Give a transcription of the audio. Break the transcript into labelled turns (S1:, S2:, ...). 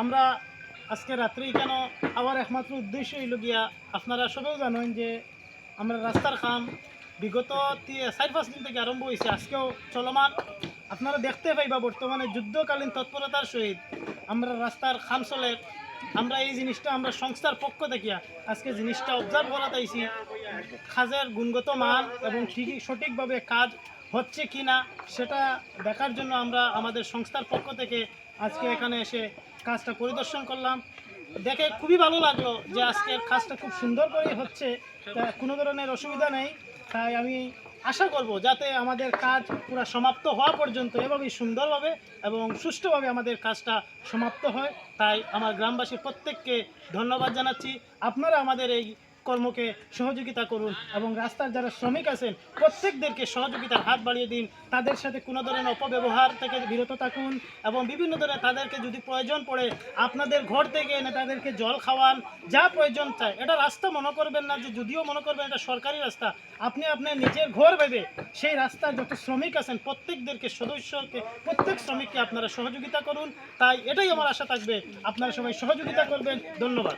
S1: আমরা আজকে রাত্রি কেন আবার একমাত্র উদ্দেশ্য হইল গিয়া আপনারা সবেও জানেন যে আমরা রাস্তার কাম বিগত চার পাঁচ দিন থেকে আরম্ভ হয়েছে আজকেও চলমান। আপনারা দেখতে পাইবা বর্তমানে যুদ্ধকালীন তৎপরতার সহিত আমরা রাস্তার খাম চলে, আমরা এই জিনিসটা আমরা সংস্থার পক্ষ থেকে আজকে জিনিসটা অবজার্ভ করা চাইছি কাজের গুণগত মান এবং ঠিকই সঠিকভাবে কাজ হচ্ছে কি না সেটা দেখার জন্য আমরা আমাদের সংস্থার পক্ষ থেকে আজকে এখানে এসে কাজটা পরিদর্শন করলাম। দেখে খুবই ভালো লাগল যে আজকের কাজটা খুব সুন্দর করেই হচ্ছে। কোনো ধরনের অসুবিধা নেই। তাই আমি আশা করব যাতে আমাদের কাজ পুরো সমাপ্ত হওয়া পর্যন্ত এভাবেই সুন্দরভাবে এবং সুষ্ঠুভাবে আমাদের কাজটা সমাপ্ত হয়। তাই আমার গ্রামবাসীর প্রত্যেককে ধন্যবাদ জানাচ্ছি। আপনারা আমাদের এই কর্মকে সহযোগিতা করুন এবং রাস্তার যারা শ্রমিক আছেন, প্রত্যেকদেরকে সহযোগিতার হাত বাড়িয়ে দিন। তাদের সাথে কোনো ধরনের অপব্যবহার থেকে বিরত থাকুন এবং বিভিন্ন ধরনের তাদেরকে যদি প্রয়োজন পড়ে, আপনাদের ঘর থেকে এনে তাদেরকে জল খাওয়ান, যা প্রয়োজন চায় এটা রাস্তা মনে করবেন না যে যদিও মনে করবেন এটা সরকারি রাস্তা। আপনি আপনার নিজের ঘর ভেবে সেই রাস্তার যত শ্রমিক আছেন, প্রত্যেকদেরকে, সদস্যকে, প্রত্যেক শ্রমিককে আপনারা সহযোগিতা করুন। তাই এটাই আমার আশা থাকবে। আপনারা সবাই সহযোগিতা করবেন। ধন্যবাদ।